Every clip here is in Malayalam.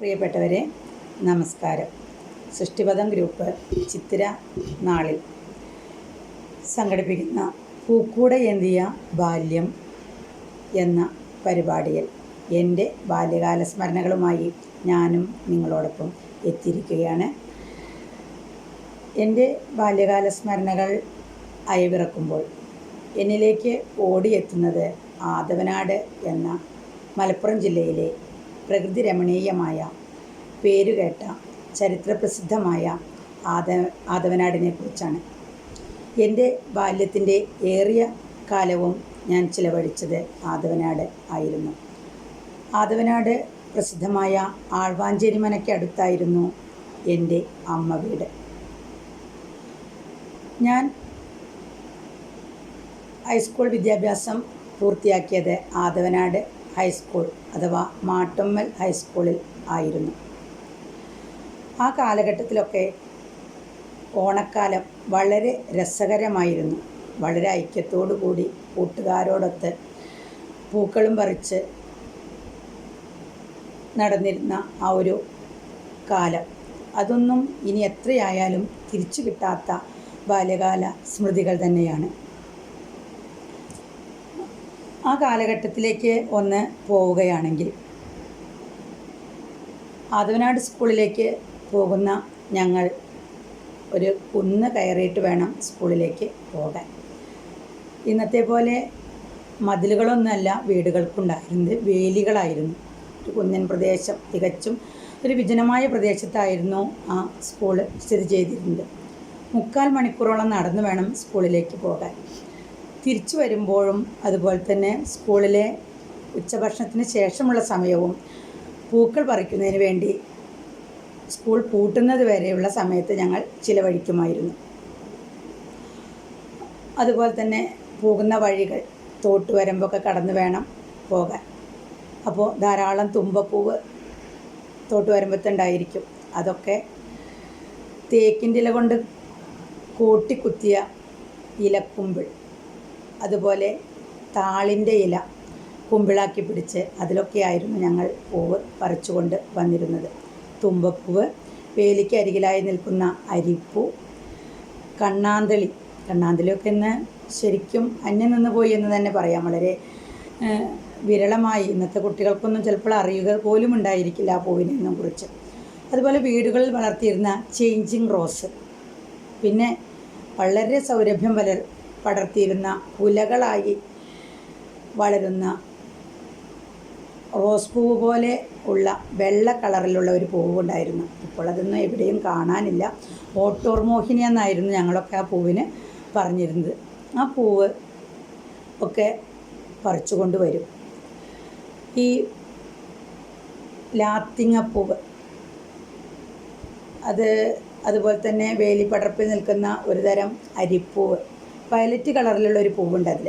പ്രിയപ്പെട്ടവരെ നമസ്കാരം. സൃഷ്ടിപഥം ഗ്രൂപ്പ് ചിത്തിര നാളിൽ സംഘടിപ്പിക്കുന്ന പൂക്കൂട ഏന്തിയ ബാല്യം എന്ന പരിപാടിയിൽ എന്റെ ബാല്യകാല സ്മരണകളുമായി ഞാനും നിങ്ങളോടൊപ്പം എത്തിയിരിക്കുകയാണ്. എന്റെ ബാല്യകാല സ്മരണകൾ അയവിറക്കുമ്പോൾ എന്നിലേക്ക് ഓടിയെത്തുന്നത് ആദവനാട് എന്ന മലപ്പുറം ജില്ലയിലെ പ്രകൃതി രമണീയമായ പേരുകേട്ട ചരിത്രപ്രസിദ്ധമായ ആദ ആദവനാടിനെ കുറിച്ചാണ് എന്റെ ബാല്യത്തിന്റെ ഏറിയ കാലവും ഞാൻ ചിലവഴിച്ചത് ആദവനാട് ആയിരുന്നു. ആദവനാട് പ്രസിദ്ധമായ ആഴ്വാഞ്ചേരി മനയ്ക്കടുത്തായിരുന്നു എന്റെ അമ്മ വീട്. ഞാൻ ഹൈസ്കൂൾ വിദ്യാഭ്യാസം പൂർത്തിയാക്കിയത് ആദവനാട് ഹൈസ്കൂൾ അഥവാ മാട്ടുമ്മൽ ഹൈസ്കൂളിൽ ആയിരുന്നു. ആ കാലഘട്ടത്തിലൊക്കെ ഓണക്കാലം വളരെ രസകരമായിരുന്നു. വളരെ ഐക്യത്തോടു കൂടി കൂട്ടുകാരോടൊത്ത് പൂക്കളും പറിച്ച് നടന്നിരുന്ന ആ ഒരു കാലം. അതൊന്നും ഇനി എത്രയായാലും തിരിച്ചു കിട്ടാത്ത ബാല്യകാല സ്മൃതികൾ തന്നെയാണ്. ആ കാലഘട്ടത്തിലേക്ക് ഒന്ന് പോവുകയാണെങ്കിൽ ആദവനാട് സ്കൂളിലേക്ക് പോകുന്ന ഞങ്ങൾ ഒരു കുന്ന് കയറിയിട്ട് വേണം സ്കൂളിലേക്ക് പോകാൻ. ഇന്നത്തെ പോലെ മതിലുകളൊന്നുമല്ല വീടുകൾക്കുണ്ടായിരുന്നത് വേലികളായിരുന്നു. ഒരു കുന്നൻ പ്രദേശം തികച്ചും ഒരു വിജനമായ പ്രദേശത്തായിരുന്നു ആ സ്കൂൾ സ്ഥിതി ചെയ്തിരുന്നത്. മുക്കാൽ മണിക്കൂറോളം നടന്നു വേണം സ്കൂളിലേക്ക് പോകാൻ. തിരിച്ചു വരുമ്പോഴും അതുപോലെ തന്നെ സ്കൂളിലെ ഉച്ചഭക്ഷണത്തിന് ശേഷമുള്ള സമയവും പൂക്കൾ പറിക്കുന്നതിന് വേണ്ടി സ്കൂൾ പൂട്ടുന്നത് വരെയുള്ള സമയത്ത് ഞങ്ങൾ ചിലവഴിക്കുമായിരുന്നു. അതുപോലെ തന്നെ പോകുന്ന വഴികൾ തോട്ട് വരമ്പൊക്കെ കടന്നു വേണം പോകാൻ. അപ്പോൾ ധാരാളം തുമ്പപ്പൂവ് തോട്ട് വരമ്പത്തുണ്ടായിരിക്കും. അതൊക്കെ തേക്കിന്റെ ഇല കൊണ്ട് കൂട്ടിക്കുത്തിയ ഇലക്കുമ്പിൾ. അതുപോലെ താളിന്റെ ഇല കുമ്പിളാക്കി പിടിച്ച് അതിലൊക്കെയായിരുന്നു ഞങ്ങൾ പൂവ് പറിച്ചുകൊണ്ട് വന്നിരുന്നത്. തുമ്പപ്പൂവ് വേലിക്ക് അരികിലായി നിൽക്കുന്ന അരിപ്പൂ കണ്ണാന്തളി. കണ്ണാന്തളിയൊക്കെ ഇന്ന് ശരിക്കും അന്യം നിന്ന് പോയി എന്ന് തന്നെ പറയാം. വളരെ വിരളമായി ഇന്നത്തെ കുട്ടികൾക്കൊന്നും ചിലപ്പോൾ അറിയുക പോലും ഉണ്ടായിരിക്കില്ല ആ പൂവിനെയൊന്നും കുറിച്ച്. അതുപോലെ വീടുകളിൽ വളർത്തിയിരുന്ന ചേഞ്ചിങ് റോസ് പിന്നെ വളരെ സൗരഭ്യം വലർ പടർത്തിയിരുന്ന കുലകളായി വളരുന്ന റോസ് പൂവ് പോലെ ഉള്ള വെള്ള കളറിലുള്ള ഒരു പൂവുണ്ടായിരുന്നു. ഇപ്പോൾ അതൊന്നും എവിടെയും കാണാനില്ല. ഓട്ടോർമോഹിനി എന്നായിരുന്നു ഞങ്ങളൊക്കെ ആ പൂവിന് പറഞ്ഞിരുന്നത്. ആ പൂവ് ഒക്കെ പറിച്ചു കൊണ്ടുവരും. ഈ ലാത്തിങ്ങപ്പൂവ് അത് അതുപോലെ തന്നെ വേലിപ്പടർപ്പിൽ നിൽക്കുന്ന ഒരു തരം അരിപ്പൂവ് വയലറ്റ് കളറിലുള്ള ഒരു പൂവുണ്ട് അതിൽ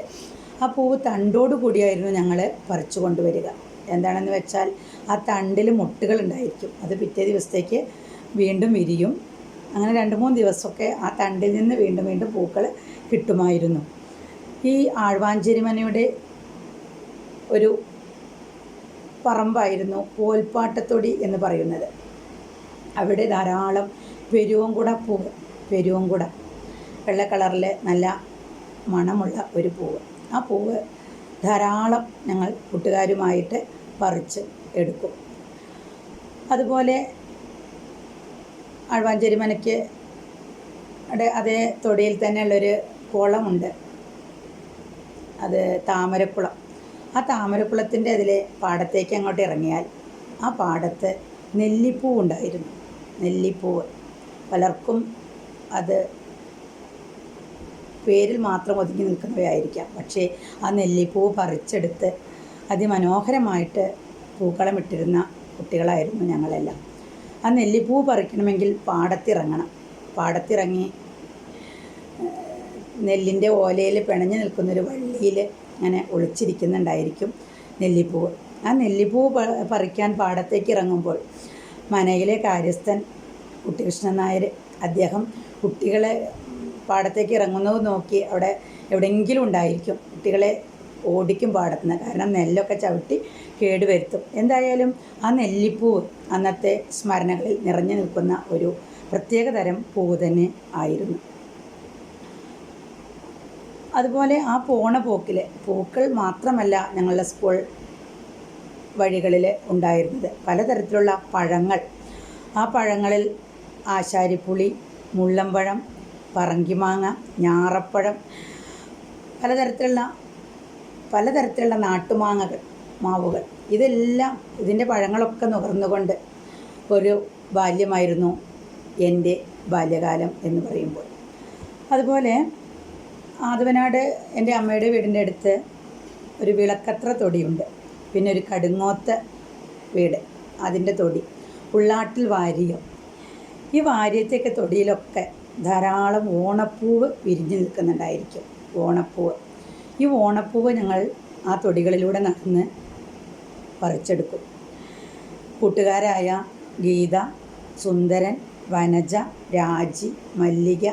ആ പൂവ് തണ്ടോട് കൂടിയായിരുന്നു ഞങ്ങൾ പറിച്ചു കൊണ്ടുവരിക. എന്താണെന്ന് വെച്ചാൽ ആ തണ്ടിൽ മുട്ടുകൾ ഉണ്ടായിരിക്കും അത് പിറ്റേ ദിവസത്തേക്ക് വീണ്ടും വിരിയും. അങ്ങനെ രണ്ട് മൂന്ന് ദിവസമൊക്കെ ആ തണ്ടിൽ നിന്ന് വീണ്ടും വീണ്ടും പൂക്കൾ കിട്ടുമായിരുന്നു. ഈ ആഴ്വാഞ്ചേരിമനയുടെ ഒരു പറമ്പായിരുന്നു കോൽപ്പാട്ടത്തൊടി എന്ന് പറയുന്നത്. അവിടെ ധാരാളം പെരുവങ്കുട പൂവ് പെരുവങ്കുട വെള്ള കളറിൽ നല്ല മണമുള്ള ഒരു പൂവ്. ആ പൂവ് ധാരാളം ഞങ്ങൾ കൂട്ടുകാരുമായിട്ട് പറിച്ച് എടുക്കും. അതുപോലെ ആഴ്വാഞ്ചേരി മനയ്ക്ക് അതേ തൊടിയിൽ തന്നെയുള്ളൊരു കുളമുണ്ട്. അത് താമരക്കുളം. ആ താമരക്കുളത്തിന്റെ അതിലെ പാടത്തേക്ക് അങ്ങോട്ട് ഇറങ്ങിയാൽ ആ പാടത്ത് നെല്ലിപ്പൂ ഉണ്ടായിരുന്നു നെല്ലിപ്പൂവ്. പലർക്കും അത് പേരിൽ മാത്രം ഒതുങ്ങി നിൽക്കുന്നവയായിരിക്കാം. പക്ഷേ ആ നെല്ലിപ്പൂ പറിച്ചെടുത്ത് അതിമനോഹരമായിട്ട് പൂക്കളം ഇട്ടിരുന്ന കുട്ടികളായിരുന്നു ഞങ്ങളെല്ലാം. ആ നെല്ലിപ്പൂ പറിക്കണമെങ്കിൽ പാടത്തിറങ്ങണം. പാടത്തിറങ്ങി നെല്ലിന്റെ ഓലയിൽ പിണഞ്ഞു നിൽക്കുന്നൊരു വള്ളിയിൽ അങ്ങനെ ഒളിച്ചിരിക്കുന്നുണ്ടായിരിക്കും നെല്ലിപ്പൂവ് ആ നെല്ലിപ്പൂവ് പറിക്കാൻ പാടത്തേക്ക് ഇറങ്ങുമ്പോൾ മനയിലെ കാര്യസ്ഥൻ കുട്ടികൃഷ്ണൻ നായർ അദ്ദേഹം കുട്ടികളെ പാടത്തേക്ക് ഇറങ്ങുന്നത് നോക്കി അവിടെ എവിടെയെങ്കിലും ഉണ്ടായിരിക്കും. കുട്ടികളെ ഓടിക്കും പാടത്തുനിന്ന്. കാരണം നെല്ലൊക്കെ ചവിട്ടി കേടുവരുത്തും എന്തായാലും ആ നെല്ലിപ്പൂവ് അന്നത്തെ സ്മരണകളിൽ നിറഞ്ഞു നിൽക്കുന്ന ഒരു പ്രത്യേക തരം പൂവ് തന്നെ ആയിരുന്നു. അതുപോലെ ആ പോണ പോക്കിൽ പൂക്കൾ മാത്രമല്ല ഞങ്ങളുടെ സ്കൂൾ വഴികളിൽ ഉണ്ടായിരുന്നത്. പലതരത്തിലുള്ള പഴങ്ങൾ. ആ പഴങ്ങളിൽ ആശാരിപ്പുളി മുള്ളമ്പഴം പറങ്കിമാങ്ങ ഞാറപ്പഴം പലതരത്തിലുള്ള പലതരത്തിലുള്ള നാട്ടുമാങ്ങകൾ മാവുകൾ. ഇതെല്ലാം ഇതിന്റെ പഴങ്ങളൊക്കെ നുകർന്നുകൊണ്ട് ഒരു ബാല്യമായിരുന്നു എന്റെ ബാല്യകാലം എന്ന് പറയുമ്പോൾ. അതുപോലെ ആദവനാട് എന്റെ അമ്മയുടെ വീടിന്റെ അടുത്ത് ഒരു വിളക്കത്ര തൊടിയുണ്ട്. പിന്നെ ഒരു കടുങ്ങോത്ത് വീട് അതിന്റെ തൊടി ഉള്ളാട്ടിൽ വാരിയം. ഈ വാര്യത്തെയൊക്കെ തൊടിയിലൊക്കെ ധാരാളം ഓണപ്പൂവ് വിരിഞ്ഞു നിൽക്കുന്നുണ്ടായിരിക്കും. ഓണപ്പൂവ്. ഈ ഓണപ്പൂവ് ഞങ്ങൾ ആ തൊടികളിലൂടെ നടന്ന് പറിച്ചെടുക്കും. കൂട്ടുകാരായ ഗീത സുന്ദരൻ വനജ രാജി മല്ലിക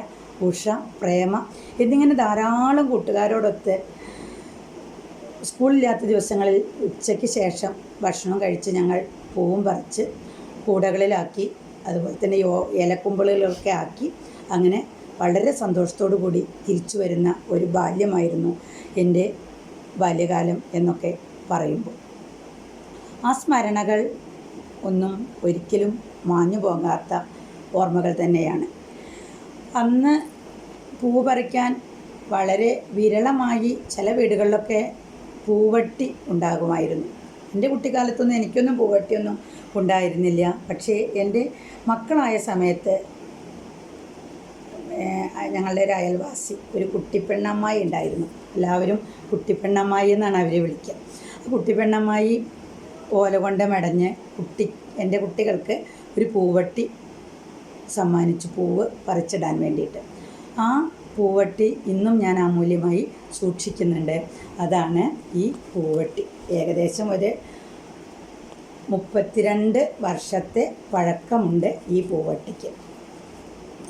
ഉഷ പ്രേമ എന്നിങ്ങനെ ധാരാളം കൂട്ടുകാരോടൊത്ത് സ്കൂളില്ലാത്ത ദിവസങ്ങളിൽ ഉച്ചയ്ക്ക് ശേഷം ഭക്ഷണം കഴിച്ച് ഞങ്ങൾ പൂവും പറിച്ച് കൂടകളിലാക്കി അതുപോലെ തന്നെ യോ ഇലക്കുമ്പിളുകളൊക്കെ ആക്കി അങ്ങനെ വളരെ സന്തോഷത്തോടു കൂടി തിരിച്ചു വരുന്ന ഒരു ബാല്യമായിരുന്നു എന്റെ ബാല്യകാലം എന്നൊക്കെ പറയുമ്പോൾ. ആ സ്മരണകൾ ഒന്നും ഒരിക്കലും മാഞ്ഞു പോകാത്ത ഓർമ്മകൾ തന്നെയാണ്. അന്ന് പൂ പറിക്കാൻ വളരെ വിരളമായി ചില വീടുകളിലൊക്കെ പൂവട്ടി ഉണ്ടാകുമായിരുന്നു. എന്റെ കുട്ടിക്കാലത്തൊന്നും എനിക്കൊന്നും പൂവട്ടിയൊന്നും ഉണ്ടായിരുന്നില്ല. പക്ഷേ എന്റെ മക്കളായ സമയത്ത് ഞങ്ങളുടെ ഒരു അയൽവാസി ഒരു കുട്ടിപ്പെണ്ണമ്മായി ഉണ്ടായിരുന്നു. എല്ലാവരും കുട്ടിപ്പെണ്ണമ്മായി എന്നാണ് അവർ വിളിക്കുക ആ കുട്ടിപ്പെണ്ണമ്മായി ഓല കൊണ്ട് മെടഞ്ഞ് കുട്ടി എന്റെ കുട്ടികൾക്ക് ഒരു പൂവട്ടി സമ്മാനിച്ചു പൂവ് പറിച്ചിടാൻ വേണ്ടിയിട്ട്. ആ പൂവട്ടി ഇന്നും ഞാൻ അമൂല്യമായി സൂക്ഷിക്കുന്നുണ്ട്. അതാണ് ഈ പൂവട്ടി. ഏകദേശം ഒരു മുപ്പത്തിരണ്ട് വർഷത്തെ പഴക്കമുണ്ട് ഈ പൂവട്ടിക്ക്.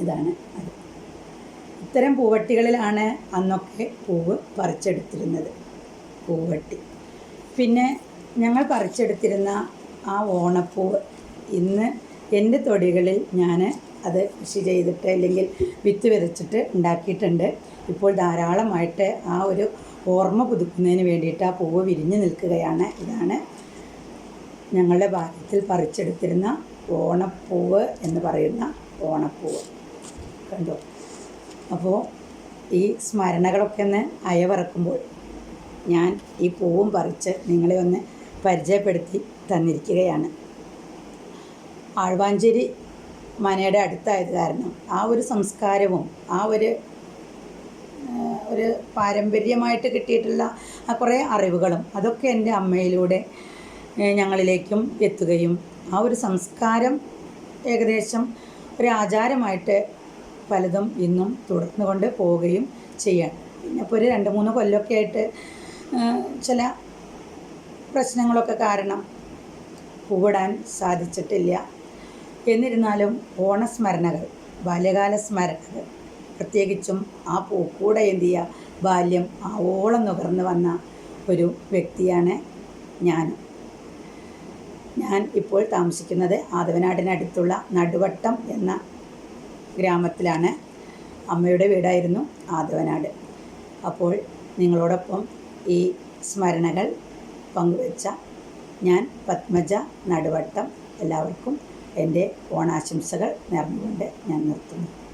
ഇതാണ് അത്. ഇത്തരം പൂവട്ടികളിലാണ് അന്നൊക്കെ പൂവ് പറിച്ചെടുത്തിരുന്നത്. പൂവട്ടി. പിന്നെ ഞങ്ങൾ പറിച്ചെടുത്തിരുന്ന ആ ഓണപ്പൂവ് ഇന്ന് എന്റെ തൊടികളിൽ ഞാൻ അത് കൃഷി ചെയ്തിട്ട് അല്ലെങ്കിൽ വിത്ത് വിതച്ചിട്ട് ഉണ്ടാക്കിയിട്ടുണ്ട്. ഇപ്പോൾ ധാരാളമായിട്ട് ആ ഒരു ഓർമ്മ പുതുക്കുന്നതിന് വേണ്ടിയിട്ട് ആ പൂവ് വിരിഞ്ഞു നിൽക്കുകയാണ്. ഇതാണ് ഞങ്ങളുടെ ഭാഗ്യത്തിൽ പറിച്ചെടുത്തിരുന്ന ഓണപ്പൂവ് എന്ന് പറയുന്ന ഓണപ്പൂവ്. കണ്ടോ? അപ്പോൾ ഈ സ്മരണകളൊക്കെ ഒന്ന് അയവിറക്കുമ്പോൾ ഞാൻ ഈ പൂവും പറിച്ച് നിങ്ങളെ ഒന്ന് പരിചയപ്പെടുത്തി തന്നിരിക്കുകയാണ്. ആഴ്വാഞ്ചേരി മനയുടെ അടുത്തായത് കാരണം ആ ഒരു സംസ്കാരവും ആ ഒരു ഒരു പാരമ്പര്യമായിട്ട് കിട്ടിയിട്ടുള്ള ആ കുറേ അറിവുകളും അതൊക്കെ എന്റെ അമ്മയിലൂടെ ഞങ്ങളിലേക്കും എത്തുകയും ആ ഒരു സംസ്കാരം ഏകദേശം ഒരു ആചാരമായിട്ട് പലതും ഇന്നും തുടർന്നുകൊണ്ട് പോവുകയും ചെയ്യാം പിന്നെ ഇപ്പോൾ ഒരു രണ്ട് മൂന്ന് കൊല്ലമൊക്കെ ആയിട്ട് ചില പ്രശ്നങ്ങളൊക്കെ കാരണം പൂവിടാൻ സാധിച്ചിട്ടില്ല. എന്നിരുന്നാലും ഓണസ്മരണകൾ ബാല്യകാല സ്മരണകൾ പ്രത്യേകിച്ചും ആ പൂക്കൂടെ എന്തിയ ബാല്യം ആവോളം നുകർന്നു വന്ന ഒരു വ്യക്തിയാണ് ഞാൻ ഞാൻ ഇപ്പോൾ താമസിക്കുന്നത് ആദവനാടിനടുത്തുള്ള നടുവട്ടം എന്ന ഗ്രാമത്തിലാണ്. അമ്മയുടെ വീടായിരുന്നു ആദവനാട്. അപ്പോൾ നിങ്ങളോടൊപ്പം ഈ സ്മരണകൾ പങ്കുവച്ച ഞാൻ പത്മജ നടുവട്ടം എല്ലാവർക്കും എന്റെ ഓണാശംസകൾ നേർന്നുകൊണ്ട് ഞാൻ നിർത്തുന്നു.